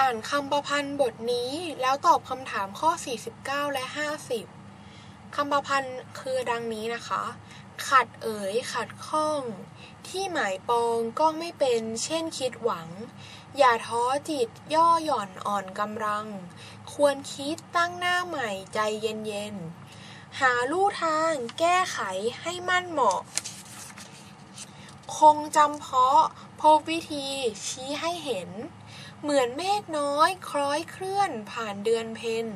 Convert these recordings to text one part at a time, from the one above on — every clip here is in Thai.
อ่านคำประพันธ์บทนี้แล้วตอบคำถามข้อ 49 และ 50 คำประพันธ์คือดังนี้นะคะ ขัดเอ๋ยขัดข้อง ที่หมายปองก็ไม่เป็นเช่นคิดหวัง อย่าท้อจิตย่อหย่อนอ่อนกำลัง ควรคิดตั้งหน้าใหม่ใจเย็นๆ หาลู่ทางแก้ไขให้มั่นเหมาะ คงจำเพาะ พบวิธีชี้ให้เห็น เหมือนเมฆน้อยคล้อยเคลื่อนผ่านเดือนเพ็ญ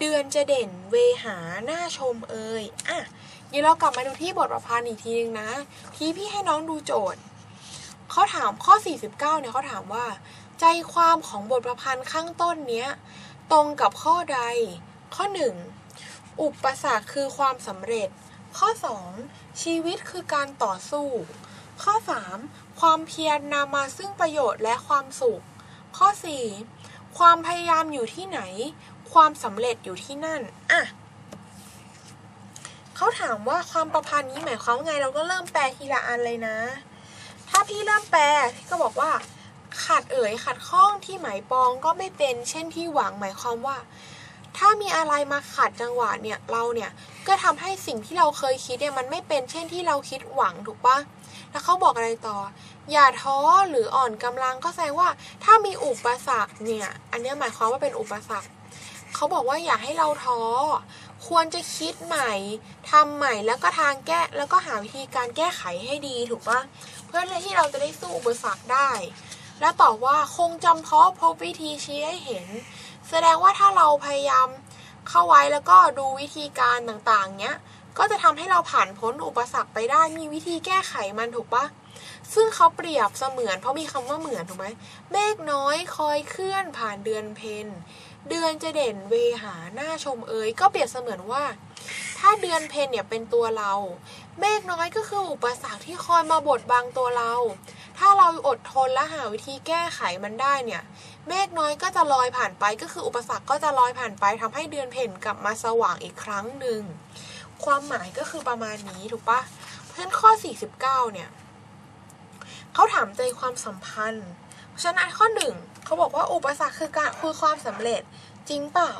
เดือนจะเด่นเวหาหน้าชมเอ่ยอะเดี๋ยวเรากลับมาดูที่บทประพันธ์อีกทีนึงนะ ที่พี่ให้น้องดูโจทย์เขาถามข้อ 49 เนี่ยเขาถามว่า ใจความของบทประพันธ์ข้างต้นเนี้ย ตรงกับข้อใด ข้อ 1 อุปสรรคคือความสำเร็จ ข้อ 2 ชีวิตคือการต่อสู้ ข้อ 3 ความเพียรนำมาซึ่งประโยชน์และความสุข ข้อ 4 ความพยายามอยู่ที่ไหน ความสำเร็จอยู่ที่นั่น อะเขาถามว่าความประพันธ์นี้หมายความไง เราก็เริ่มแปลทีละอันเลยนะ ถ้าพี่เริ่มแปลพี่ก็บอกว่าขัดเอ๋ยขัดข้องที่หมายปองก็ไม่เป็น เช่นที่หวังหมายความว่า ถ้ามีอะไรมาขัดจังหวะเนี่ยเราเนี่ยก็ทำให้สิ่งที่เราเคยคิดเนี่ยมันไม่เป็น เช่นที่เราคิดหวังถูกปะ แล้วเขาบอกอะไรต่อ อย่าท้อหรืออ่อนกำลังก็แสดงว่าถ้ามีอุปสรรคเนี่ย อันนี้หมายความว่าเป็นอุปสรรคเขาบอกว่าอย่าให้เราท้อ ควรจะคิดใหม่ทำใหม่แล้วก็ทางแก้แล้วก็หาวิธีการแก้ไขให้ดีถูกปะเพื่อที่เราจะได้สู้อุปสรรคได้ และตอบว่าคงจำเพาะพบวิธีชี้ให้เห็น แสดงว่าถ้าเราพยายามเข้าไว้แล้วก็ดูวิธีการต่างๆเนี้ย ก็จะทำให้เราผ่านพ้นอุปสรรคไปได้มีวิธีแก้ไขมันถูกปะซึ่งเขาเปรียบเสมือนเพราะมีคำว่าเหมือนถูกไหมเมฆน้อยคอยเคลื่อนผ่านเดือนเพ็ญเดือนจะเด่นเวหาหน้าชมเอ่ยก็เปรียบเสมือนว่า ถ้าเดือนเพ็ญเนี่ยเป็นตัวเรา เมฆน้อยก็คืออุปสรรคที่คอยมาบดบังตัวเรา ถ้าเราอดทนและหาวิธีแก้ไขมันได้เนี่ย เมฆน้อยก็จะลอยผ่านไปก็คืออุปสรรคก็จะลอยผ่านไปทำให้เดือนเพ็ญกลับมาสว่างอีกครั้งหนึ่ง ความหมายก็คือประมาณนี้ถูกปะเพราะฉะนั้นข้อ 49 เนี่ยเขาถามใจความสัมพันธ์ เพราะฉะนั้นข้อหนึ่งเขาบอกว่าอุปสรรคคือการคือความสำเร็จจริงเปล่า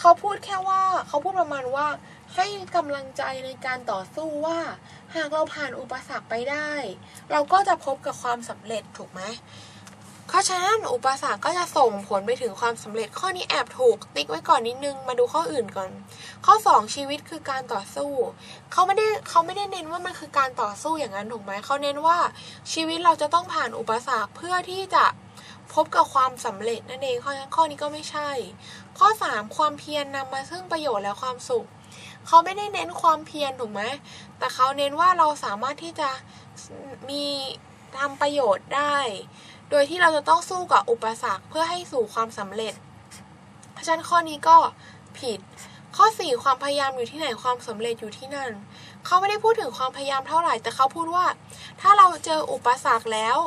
เขาพูดแค่ว่าเขาพูดประมาณว่าให้กำลังใจในการต่อสู้ว่า หากเราผ่านอุปสรรคไปได้ เราก็จะพบกับความสำเร็จถูกไหม เพราะฉะนั้นอุปสรรคก็จะส่งผลไปถึงความสำเร็จข้อนี้แอบถูกติ๊กไว้ก่อนนิดนึงมาดูข้ออื่นก่อน ข้อ 2 ชีวิตคือการต่อสู้เขาไม่ได้เขาไม่ได้เน้นว่ามันคือการต่อสู้อย่างนั้นถูกไหมเขาเน้นว่าชีวิตเราจะต้องผ่านอุปสรรคเพื่อที่จะพบกับความสำเร็จนั่นเองข้อนั้นข้อนี้ก็ไม่ใช่ ข้อ 3 ความเพียรนนำมาซึ่งประโยชน์และความสุขเขาไม่ได้เน้นความเพียรถูกไหมแต่เขาเน้นว่าเราสามารถที่จะมีทำประโยชน์ได้ โดยที่เราจะต้องสู้กับอุปสรรคเพื่อให้สู่ความสำเร็จ เพราะฉะนั้นข้อนี้ก็ผิด ข้อ 4 ความพยายามอยู่ที่ไหนความสำเร็จอยู่ที่นั่น เขาไม่ได้พูดถึงความพยายามเท่าไหร่ แต่เขาพูดว่า ถ้าเราเจออุปสรรคแล้ว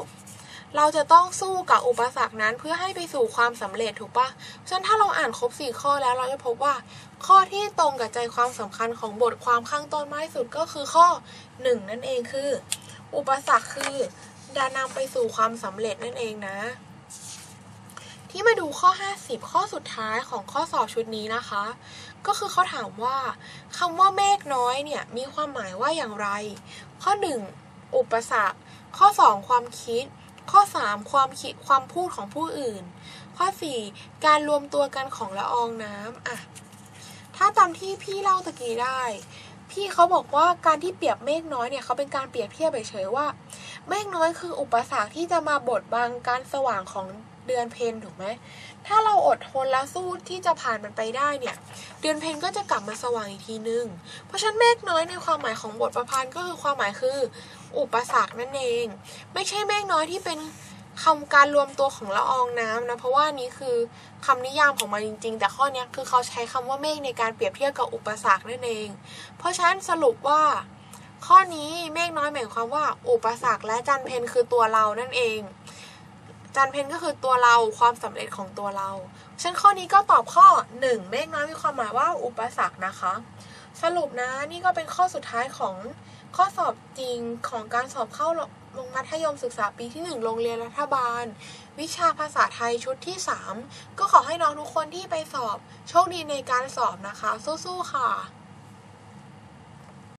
เราจะต้องสู้กับอุปสรรคนั้นเพื่อให้ไปสู่ความสำเร็จถูกปะฉะนั้นถ้าเราอ่านครบ 4 ข้อแล้วเราจะพบว่า ข้อที่ตรงกับใจความสำคัญของบทความข้างต้นมากที่สุดก็คือข้อ 1 นั่นเองคือ อุปสรรคคือ ดานำไปสู่ความสำเร็จนั่นเองนะ ที่มาดูข้อ 50 ข้อสุดท้ายของข้อสอบชุดนี้นะคะ ก็คือเขาถามว่าคำว่าเมฆน้อยเนี่ยมีความหมายว่าอย่างไร ข้อ 1 อุปสรรค ข้อ 2 ความคิด ข้อ 3 ความคิดความพูดของผู้อื่น ข้อ 4 การรวมตัวกันของละอองน้ำอะถ้าตามที่พี่เล่าตะกี้ได้ พี่เขาบอกว่าการที่เปรียบเมฆน้อยเนี่ยเขาเป็นการเปรียบเทียบเฉยๆว่า เมฆน้อยคืออุปสรรคที่จะมาบดบังการสว่างของเดือนเพ็ญถูกไหม ถ้าเราอดทนแล้วสู้ที่จะผ่านมันไปได้เนี่ย เดือนเพ็ญก็จะกลับมาสว่างอีกทีนึง เพราะฉะนั้นเมฆน้อยในความหมายของบทประพันธ์ก็คือความหมายคือ อุปสรรคนั่นเอง ไม่ใช่เมฆน้อยที่เป็นคำการรวมตัวของละอองน้ำนะ เพราะว่านี้คือคำนิยามของมันจริง ๆ แต่ข้อนี้คือเขาใช้คำว่าเมฆในการเปรียบเทียบกับอุปสรรคนั่นเอง เพราะฉะนั้นสรุปว่า ข้อนี้เมฆน้อยหมายความว่า อุปสรรคและจันเพนคือตัวเรานั่นเอง จันเพนก็คือตัวเราความสำเร็จของตัวเราฉันข้อนี้ก็ตอบข้อ 1 เมฆน้อยมีความหมายว่าอุปสรรคนะคะ สรุปนะนี่ก็เป็นข้อสุดท้ายของข้อสอบจริงของการสอบเข้าลงมัธยมศึกษาปีที่ 1 โรงเรียนรัฐบาล วิชาภาษาไทยชุดที่ 3 ก็ขอให้น้องทุกคนที่ไปสอบ โชคดีในการสอบนะคะ สู้ๆค่ะ